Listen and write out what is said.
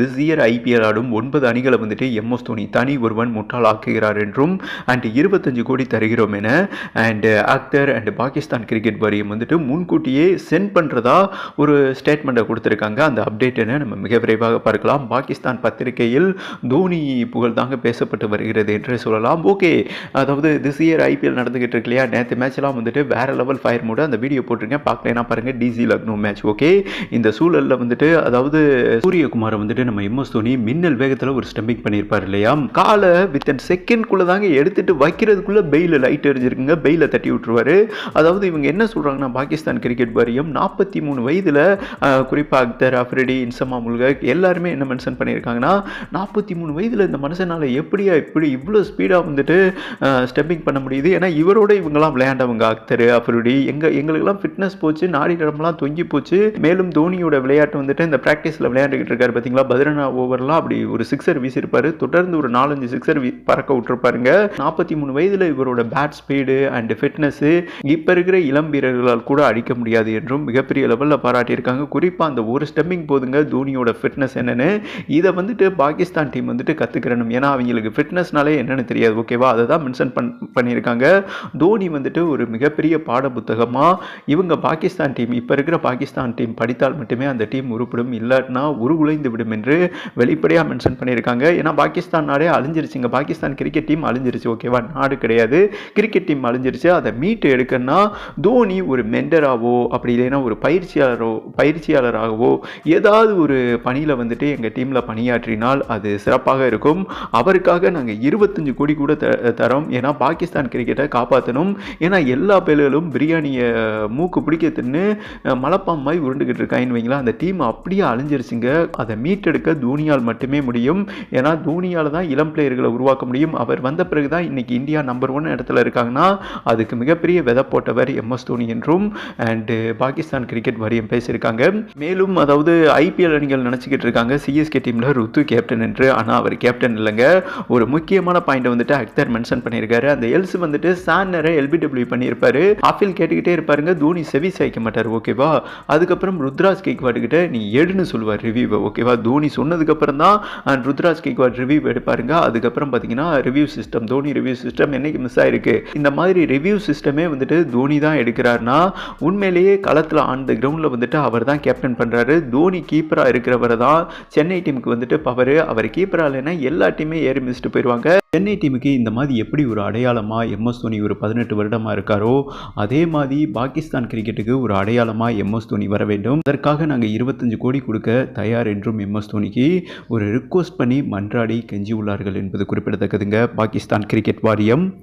This year IPL ஆடும் ஒன்பது அணிகளை வந்துட்டு எம்எஸ் தோனி தனி ஒருவன் முட்டாளாக்குகிறார் என்றும் அண்ட் இருபத்தஞ்சு கோடி தருகிறோம் என and Akhtar and Pakistan cricket வாரியம் வந்துட்டு முன்கூட்டியே சென்ட் பண்ணுறதா ஒரு ஸ்டேட்மெண்ட்டை கொடுத்துருக்காங்க. அந்த அப்டேட்டை நம்ம மிக விரைவாக பார்க்கலாம். பாகிஸ்தான் பத்திரிகையில் தோனி புகழ் தாங்க பேசப்பட்டு வருகிறது என்று சொல்லலாம். ஓகே அதாவது திஸ் இயர் ஐபிஎல் நடந்துகிட்டு இருக்கு இல்லையா? நேற்று மேட்ச்லாம் வந்துட்டு வேற லெவல் ஃபயர் மூட அந்த வீடியோ போட்டிருக்கேன். பார்க்கலைன்னா பாருங்கள் டிசி லக்னோ மேட்ச் ஓகே இந்த சூழலில் வந்துட்டு அதாவது சூரியகுமாரை வந்துட்டு நம்ம எம்எஸ் தோனி மின்னல் வேகத்தில் ஒரு ஸ்டம்பிங் பண்ணியிருப்பார் இல்லையா? காலை வித் அண்ட் செகண்ட்குள்ளே தாங்க எடுத்துட்டு வைக்கிறதுக்குள்ளே பெயில் லைட் எரிஞ்சிருக்குங்க. பெயில தட்டி விட்டுருவாரு. அதாவது இவங்க என்ன சொல்கிறாங்கன்னா பாகிஸ்தான் கிரிக்கெட் வாரியம் நாற்பத்தி மூணு வயதில் குறிப்பாக அக்தர் அஃப்ரிடி இன்சமா முல்கக் எல்லாருமே என்ன மென்ஷன் பண்ணியிருக்காங்கன்னா நாற்பத்தி மூணு வயதில் இந்த மனுஷனால் எப்படியா இப்படி இவ்வளோ ஸ்பீடாக வந்துட்டு ஸ்டெப்பிங் பண்ண முடியுது? ஏன்னா இவரோட இவங்கெல்லாம் விளையாண்டவங்க அக்தர் அஃப்ரிடி எங்கள் எங்களுக்கெல்லாம் ஃபிட்னஸ் போச்சு நாடி நரம்பெல்லாம் தொங்கி போச்சு. மேலும் தோனியோட விளையாட்டு வந்துட்டு இந்த ப்ராக்டிஸில் விளையாண்டுக்கிட்டு இருக்காரு பார்த்தீங்களா பதினெண்ணா ஓவர்லாம் அப்படி ஒரு சிக்ஸர் வீசியிருப்பாரு. தொடர்ந்து ஒரு நாலஞ்சு சிக்ஸர் பறக்க விட்டுருப்பாருங்க. நாற்பத்தி மூணு வயதில் இவரோட பேட் ஸ்பீடு அண்ட் ஃபிட்னஸ்ஸு இப்போ இருக்கிற இளம் வீரர்களால் கூட அடிக்க முடியாது என்றும் மிகப்பெரிய லெவலில் பாராட்டியிருக்காங்க. குறிப்பாக அந்த ஒரு ஸ்டெம்மிங் போதுங்க தோனியோட ஃபிட்னஸ் என்னென்னு. இதை வந்துட்டு பாகிஸ்தான் டீம் வந்துட்டு கற்றுக்கிறணும் ஏன்னா அவங்களுக்கு ஃபிட்னஸ்னாலே என்னென்னு தெரியாது. ஓகேவா அதை தான் மென்ஷன் பண் பண்ணியிருக்காங்க. தோனி வந்துட்டு ஒரு மிகப்பெரிய பாட புத்தகமாக இவங்க பாகிஸ்தான் டீம் இப்போ இருக்கிற பாகிஸ்தான் டீம் படித்தால் மட்டுமே அந்த டீம் உருப்பிடும். இல்லாட்டினா உருகுலைந்து விடும் என்று வெளிப்படையாக மென்ஷன் பண்ணியிருக்காங்க. ஏன்னா பாகிஸ்தான் நாடே அழிஞ்சிருச்சுங்க. பாகிஸ்தான் கிரிக்கெட் டீம் அழிஞ்சிருச்சு ஓகேவா நாடு கிடையாது. கிரிக்கெட் டீம் அழிஞ்சிருச்சு. அதை மீட்டு எடுக்கணும்னா தோனி ஒரு மெண்டராகவோ அப்படி இல்லைன்னா ஒரு பயிற்சியாளரோ பயிற்சியாளராகவோ ஏதாவது ஒரு பணியில் வந்துட்டு எங்கள் டீமில் பணியாற்றினால் அது சிறப்பாக இருக்கும். அவருக்காக நாங்கள் இருபத்தஞ்சு கோடி கூட த தரோம். ஏன்னா பாகிஸ்தான் கிரிக்கெட்டை காப்பாற்றணும் ஏன்னா எல்லா பேர்களும் பிரியாணியை மூக்கு பிடிக்க தின்னு மாதிரி உருண்டுக்கிட்டு இருக்காங்கன்னு வைங்களா அந்த டீம் அப்படியே அழிஞ்சிருச்சுங்க. அதை மீட்டு மீட்டெடுக்க தோனியால் மட்டுமே முடியும். ஏன்னா தோனியால் தான் இளம் பிளேயர்களை உருவாக்க முடியும். அவர் வந்த பிறகு தான் இன்னைக்கு இந்தியா நம்பர் ஒன் இடத்துல இருக்காங்கன்னா அதுக்கு மிகப்பெரிய விதை போட்டவர் எம்எஸ் தோனி என்றும் அண்டு பாகிஸ்தான் கிரிக்கெட் வாரியம் பேசியிருக்காங்க. மேலும் அதாவது ஐபிஎல் அணிகள் நினச்சிக்கிட்டு இருக்காங்க. சிஎஸ்கே டீமில் ருத்து கேப்டன் என்று. ஆனால் அவர் கேப்டன் இல்லைங்க. ஒரு முக்கியமான பாயிண்ட் வந்துட்டு அக்தர் மென்ஷன் பண்ணியிருக்காரு. அந்த எல்ஸ் வந்துட்டு சான்னரை எல்பிடபிள்யூ பண்ணியிருப்பாரு. ஆஃபில் கேட்டுக்கிட்டே இருப்பாருங்க. தோனி செவி சாய்க்க மாட்டார். ஓகேவா? அதுக்கப்புறம் ருத்ராஜ் கேக் கிட்ட நீ எடுன்னு சொல்லுவார் ரிவ்யூவை. ஓகேவா? தோனி சொன்னதுக்கப்புறம் தான் ருத்ராஜ் கேக்வாட் ரிவ்யூ எடுப்பாருங்க அதுக்கப்புறம் பார்த்தீங்கன்னா review system Dhoni review system என்னைக்கு மிஸ் ஆயிருக்கு? இந்த மாதிரி ரிவ்யூ சிஸ்டமே வந்துட்டு தோனி தான் எடுக்கிறாருன்னா உண்மையிலேயே களத்தில் ஆன் த கிரவுண்டில் வந்துட்டு அவர் தான் கேப்டன் பண்ணுறாரு தோனி கீப்பராக இருக்கிறவரை தான் சென்னை டீமுக்கு வந்துட்டு பவர் அவர் கீப்பராக இல்லைன்னா எல்லா டீமே ஏறி மிஸ்ட்டு போயிடுவாங்க சென்னை டீமுக்கு இந்த மாதிரி எப்படி ஒரு அடையாளமாக எம்எஸ் தோனி ஒரு பதினெட்டு வருடமாக இருக்காரோ அதே மாதிரி பாகிஸ்தான் கிரிக்கெட்டுக்கு ஒரு அடையாளமாக எம்எஸ் தோனி வர வேண்டும். அதற்காக நாங்கள் இருபத்தஞ்சு கோடி கொடுக்க தயார் என்றும் எம்எஸ் தோனிக்கு ஒரு ரிக்வஸ்ட் பண்ணி மன்றாடி கெஞ்சி உள்ளார்கள் என்பது குறிப்பிடத்தக்கதுங்க. பாகிஸ்தான் கிரிக்கெட் வாரியம்.